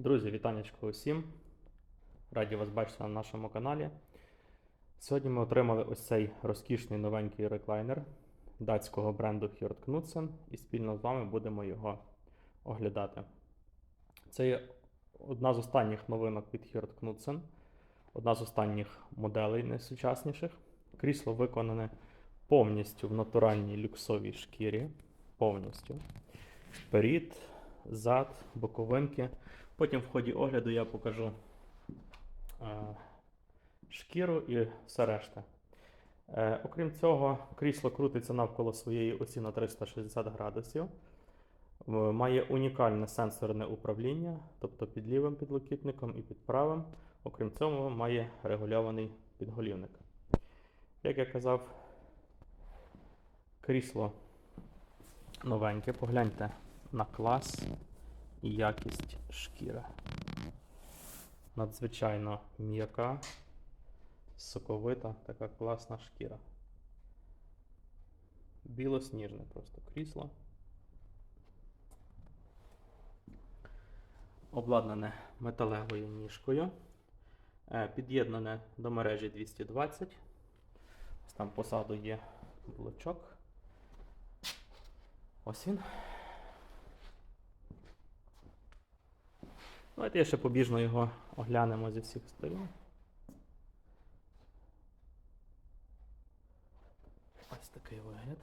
Друзі, вітанечко усім. Раді вас бачити на нашому каналі. Сьогодні ми отримали ось цей розкішний новенький реклайнер датського бренду Hjort Knudsen і спільно з вами будемо його оглядати. Це є одна з останніх новинок від Hjort Knudsen, одна з останніх моделей найсучасніших. Крісло виконане повністю в натуральній люксовій шкірі. Повністю. Перід, зад, боковинки. Потім в ході огляду я покажу е, шкіру і все решта. Е, окрім цього, крісло крутиться навколо своєї осі на 360 градусів. Має унікальне сенсорне управління, тобто під лівим підлокітником і під правим. Окрім цього, має регульований підголівник. Як я казав, крісло новеньке. Погляньте на клас якість шкіри. Надзвичайно м'яка, соковита, така класна шкіра. Білосніжне просто крісло. Обладнане металевою ніжкою. Е, Під'єднане до мережі 220. Ось там позаду є блочок. Ось він. Давайте я ще побіжно його оглянемо зі всіх сторін. Ось такий вигляд.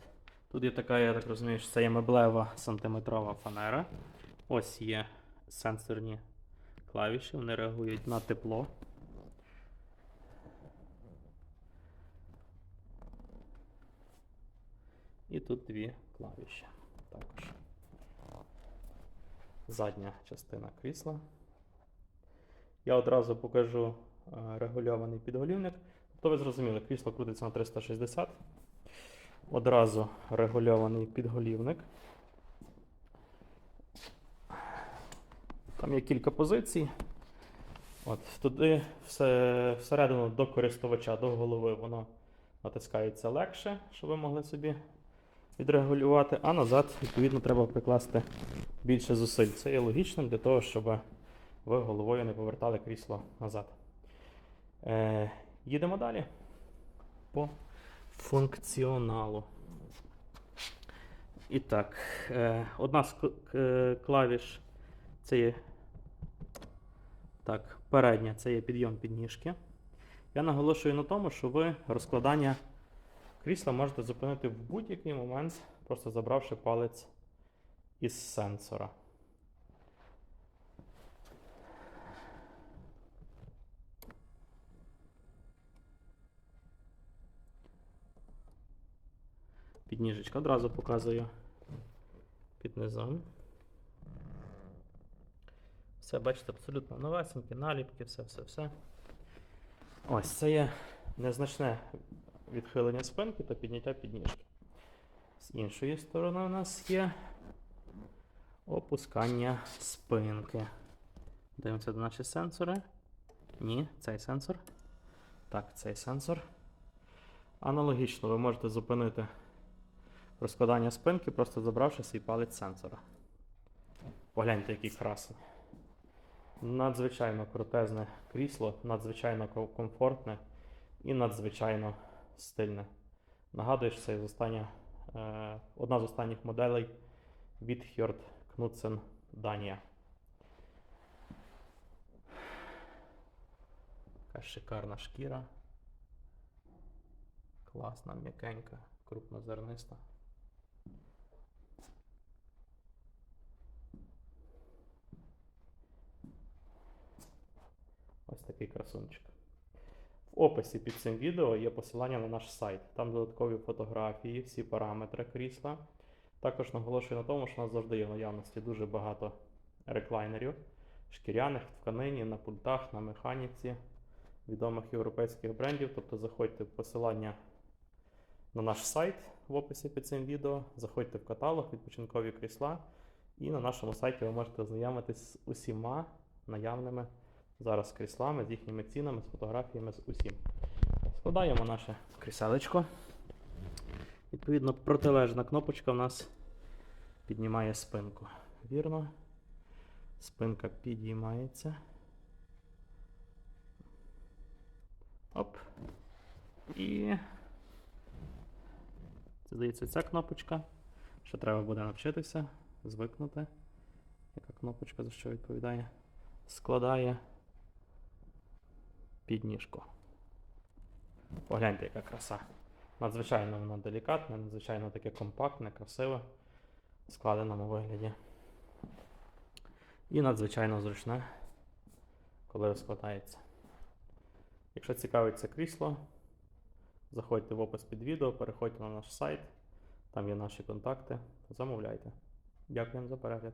Тут є така, я так розумію, що це є меблева сантиметрова фанера. Ось є сенсорні клавіші, вони реагують на тепло. І тут дві клавіші також. Задня частина крісла. Я одразу покажу е, регульований підголівник. Тобто ви зрозуміли, крісло крутиться на 360. Одразу регульований підголівник. Там є кілька позицій. От, туди все, всередину до користувача, до голови, воно натискається легше, щоб ви могли собі відрегулювати, а назад, відповідно, треба прикласти більше зусиль. Це є логічним для того, щоб ви головою не повертали крісло назад. Е, їдемо далі по функціоналу. І так, е, одна з к- клавіш це є так, передня це є підйом підніжки. Я наголошую на тому, що ви розкладання крісла можете зупинити в будь-який момент, просто забравши палець із сенсора. Підніжечка одразу показую під низом. Все, бачите, абсолютно новесенькі, наліпки, все, все, все. Ось це є незначне відхилення спинки та підняття підніжки. З іншої сторони у нас є опускання спинки. Дивимося до наші сенсори. Ні, цей сенсор. Так, цей сенсор. Аналогічно ви можете зупинити розкладання спинки, просто забравши свій палець сенсора. Погляньте, який красень. Надзвичайно крутезне крісло, надзвичайно комфортне і надзвичайно стильне. Нагадую, що це остання, е, одна з останніх моделей від Hjort Knudsen Данія. Така шикарна шкіра. Класна, м'якенька, крупнозерниста. Ось такий красунчик. В описі під цим відео є посилання на наш сайт. Там додаткові фотографії, всі параметри крісла. Також наголошую на тому, що у нас завжди є в наявності дуже багато реклайнерів, шкіряних в тканині, на пультах, на механіці відомих європейських брендів. Тобто заходьте в посилання на наш сайт в описі під цим відео, заходьте в каталог відпочинкові крісла, і на нашому сайті ви можете ознайомитись з усіма наявними зараз з кріслами, з їхніми цінами, з фотографіями, з усім. Складаємо наше кріселечко. Відповідно, протилежна кнопочка в нас піднімає спинку. Вірно. Спинка підіймається. Оп. І. Це здається ця кнопочка. Ще треба буде навчитися, звикнути. Яка кнопочка за що відповідає? Складає підніжку. Погляньте, яка краса. Надзвичайно воно делікатне, надзвичайно таке компактне, красиве, в складеному вигляді. І надзвичайно зручне, коли розкладається. Якщо цікавить це крісло, заходьте в опис під відео, переходьте на наш сайт, там є наші контакти, замовляйте. Дякуємо за перегляд.